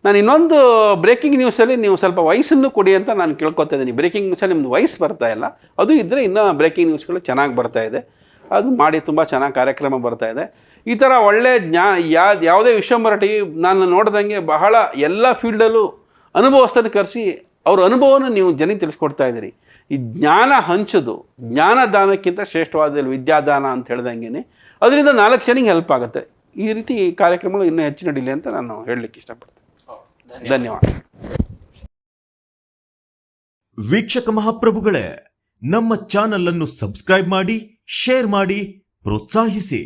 ನಾನು ಇನ್ನೊಂದು ಬ್ರೇಕಿಂಗ್ ನ್ಯೂಸಲ್ಲಿ ನೀವು ಸ್ವಲ್ಪ ವಯಸ್ಸನ್ನು ಕೊಡಿ ಅಂತ ನಾನು ಕೇಳ್ಕೊತಾ ಇದ್ದೀನಿ. ಬ್ರೇಕಿಂಗ್ ನ್ಯೂಸಲ್ಲಿ ನಿಮ್ಮದು ವಯಸ್ಸು ಬರ್ತಾ ಇಲ್ಲ. ಅದು ಇದ್ದರೆ ಇನ್ನೂ ಬ್ರೇಕಿಂಗ್ ನ್ಯೂಸ್ಗಳು ಚೆನ್ನಾಗಿ ಬರ್ತಾ ಇದೆ. ಅದು ಮಾಡಿ ತುಂಬ ಚೆನ್ನಾಗಿ ಕಾರ್ಯಕ್ರಮ ಬರ್ತಾ ಇದೆ. ಈ ಥರ ಒಳ್ಳೆ ಜ್ಞಾ ಯಾವುದೇ ವಿಶ್ವಂಬರ ಟಿ ನಾನು ನೋಡ್ದಂಗೆ ಬಹಳ ಎಲ್ಲ ಫೀಲ್ಡಲ್ಲೂ ಅನುಭವಸ್ಥನ ಕರೆಸಿ ಅವ್ರ ಅನುಭವವನ್ನು ನೀವು ಜನಕ್ಕೆ ತಿಳಿಸ್ಕೊಡ್ತಾ ಇದ್ದೀರಿ. ಈ ಜ್ಞಾನ ಹಂಚೋದು ಜ್ಞಾನದಾನಕ್ಕಿಂತ ಶ್ರೇಷ್ಠವಾದ ವಿದ್ಯಾದಾನ ಅಂತ ಹೇಳ್ದಂಗೆ ಅದರಿಂದ ನಾಲ್ಕು ಜನಕ್ಕೆ ಹೆಲ್ಪ್ ಆಗುತ್ತೆ. ಈ ರೀತಿ ಕಾರ್ಯಕ್ರಮಗಳು ಇನ್ನೂ ಹೆಚ್ಚು ನಡೀಲಿ ಅಂತ ನಾನು ಹೇಳಲಿಕ್ಕೆ ಇಷ್ಟಪಡ್ತೇನೆ. ಧನ್ಯವಾದ. ವೀಕ್ಷಕ ಮಹಾಪ್ರಭುಗಳೇ, ನಮ್ಮ ಚಾನಲ್ ಅನ್ನು ಸಬ್ಸ್ಕ್ರೈಬ್ ಮಾಡಿ, ಶೇರ್ ಮಾಡಿ, ಪ್ರೋತ್ಸಾಹಿಸಿ.